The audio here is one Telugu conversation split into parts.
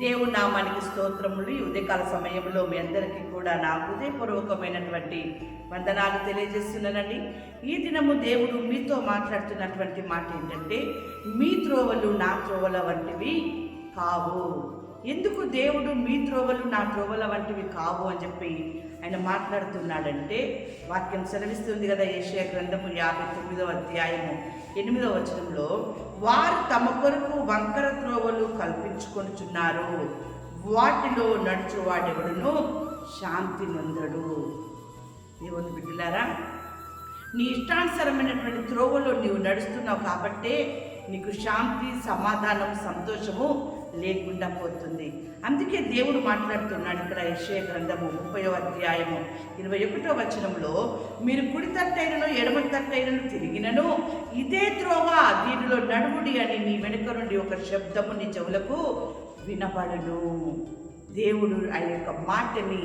దేవుని నామానికి స్తోత్రములు. ఈ ఉదయకాల సమయంలో మీ అందరికీ కూడా నా హృదయపూర్వకమైనటువంటి వందనాలు తెలియజేస్తున్నానండి. ఈ దినము దేవుడు మీతో మాట్లాడుతున్నటువంటి మాట ఏంటంటే మీ త్రోవలు నా త్రోవల వంటివి కావు. ఎందుకు దేవుడు మీ త్రోవలు నా త్రోవల వంటివి కావు అని చెప్పి ఆయన మాట్లాడుతున్నాడంటే వాక్యం సెలవిస్తుంది కదా ఏషియా గ్రంథము యాభై తొమ్మిదవ అధ్యాయము ఎనిమిదవ వచనంలో వారు తమ కొరకు వంకర త్రోవలు కల్పించుకొనిచున్నారు. వాటిలో నడుచువాడెవడును శాంతి నొందడు. దేవుని బిడ్డలారా నీ ఇష్టానుసరమైనటువంటి త్రోవలో నీవు నడుస్తున్నావు కాబట్టే నీకు శాంతి సమాధానం సంతోషము లేకుండా పోతుంది. అందుకే దేవుడు మాట్లాడుతున్నాడు ఇక్కడ యెషయా గ్రంథము ముప్పయో అధ్యాయము ఇరవై ఒకటో వచనంలో మీరు కుడి తట్టైనను ఎడమ తట్టైనను తిరిగినను ఇదే త్రోవ దీనిలో నడుముడి అని మీ వెనుక నుండి ఒక శబ్దము నీ చెవులకు వినపడును దేవుడు ఆ యొక్క మాటని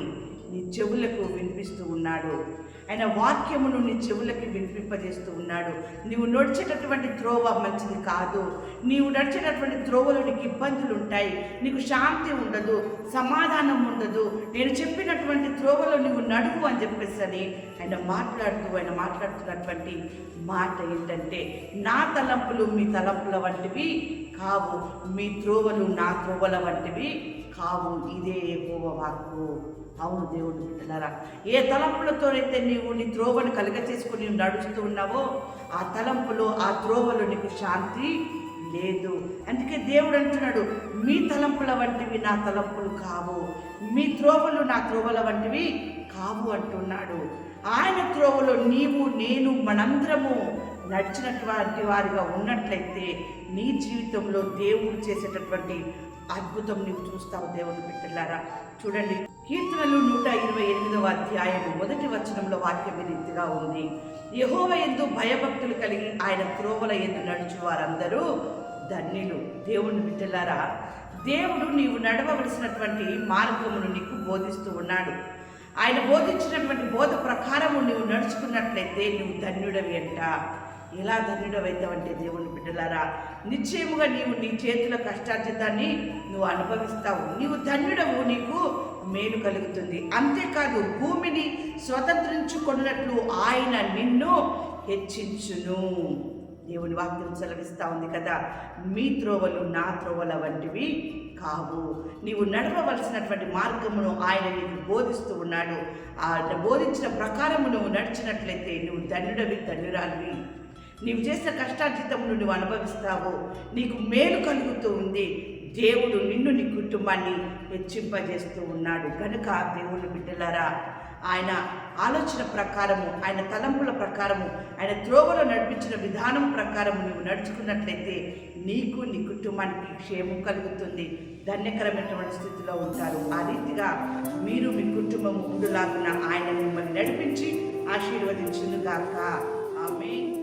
నీ చెవులకు వినిపిస్తూ ఉన్నాడు. ఆయన వాక్యమును నీ చెవులకి వినిపింపజేస్తూ ఉన్నాడు. నీవు నడిచేటటువంటి త్రోవ మంచిది కాదు. నీవు నడిచేటటువంటి త్రోవలో నీకు ఇబ్బందులు ఉంటాయి. నీకు శాంతి ఉండదు సమాధానం ఉండదు. నేను చెప్పినటువంటి త్రోవలో నువ్వు నడువు అని చెప్పేసి అని ఆయన మాట్లాడుతూ ఆయన మాట్లాడుతున్నటువంటి మాట ఏంటంటే నా తలంపులు మీ తలంపుల వంటివి కావు. మీ త్రోవలు నా త్రోవల వంటివి కావు. ఇదే ఎక్కువ వాక్కు. అవును దేవుడు బిడ్డలారా ఏ తలంపులతోనైతే నీవు నీ త్రోవను కలుగ చేసుకుని నడుస్తూ ఉన్నావో ఆ తలంపులో ఆ త్రోవలో నీకు శాంతి లేదు. అందుకే దేవుడు అంటున్నాడు మీ తలంపుల వంటివి నా తలంపులు కావు. మీ త్రోవలు నా త్రోవల వంటివి కావు అంటున్నాడు. ఆయన త్రోవలో నీవు నేను మనందరము నడిచినటువంటి వారిగా ఉన్నట్లయితే నీ జీవితంలో దేవుడు చేసేటటువంటి అద్భుతం నీవు చూస్తావు దేవుని బిడ్డలారా. చూడండి. కీర్తనలు నూట ఇరవై ఎనిమిదవ అధ్యాయము. మొదటి వచనంలో వాక్యం రీతిగా ఉంది. యహోవ ఎందు భయభక్తులు కలిగి ఆయన త్రోవల ఎందు నడుచు వారందరూ ధన్యులు. దేవుని బిడ్డలారా దేవుడు నీవు నడవవలసినటువంటి మార్గమును నీకు బోధిస్తూ ఉన్నాడు. ఆయన బోధించినటువంటి బోధ ప్రకారము నీవు నడుచుకున్నట్లయితే నువ్వు ధన్యుడవి అంట. ఎలా ధన్యుడవైతావంటే దేవుని బిడ్డలారా? నిశ్చయముగా నీవు నీ చేతుల కష్టార్జితాన్ని నువ్వు అనుభవిస్తావు. నీవు ధన్యుడవు నీకు మేలు కలుగుతుంది. అంతేకాదు భూమిని స్వతంత్రించుకున్నట్లు ఆయన నిన్ను హెచ్చించును. దేవుని వాక్యం సెలవిస్తూ ఉంది కదా మీ త్రోవలు నా త్రోవల వంటివి కావు. నీవు నడవవలసినటువంటి మార్గమును ఆయన నీకు బోధిస్తూ ఉన్నాడు. ఆయన బోధించిన ప్రకారము నువ్వు నడిచినట్లయితే నువ్వు ధన్యుడవి ధన్యురాలివి. నీవు చేసిన కష్టార్జితమును నువ్వు అనుభవిస్తావు. నీకు మేలు కలుగుతూ ఉంది. దేవుడు నిన్ను నీ కుటుంబాన్ని హెచ్చింపజేస్తూ ఉన్నాడు. కనుక దేవుని బిడ్డలారా ఆయన ఆలోచన ప్రకారము ఆయన తలంపుల ప్రకారము ఆయన త్రోవలో నడిపించిన విధానం ప్రకారము నువ్వు నడుచుకున్నట్లయితే నీకు నీ కుటుంబానికి క్షేమం కలుగుతుంది. ధన్యకరమైనటువంటి స్థితిలో ఉంటారు. ఆ రీతిగా మీరు మీ కుటుంబం ఉండులాగున ఆయన మిమ్మల్ని నడిపించి ఆశీర్వదించునుగాక. ఆమె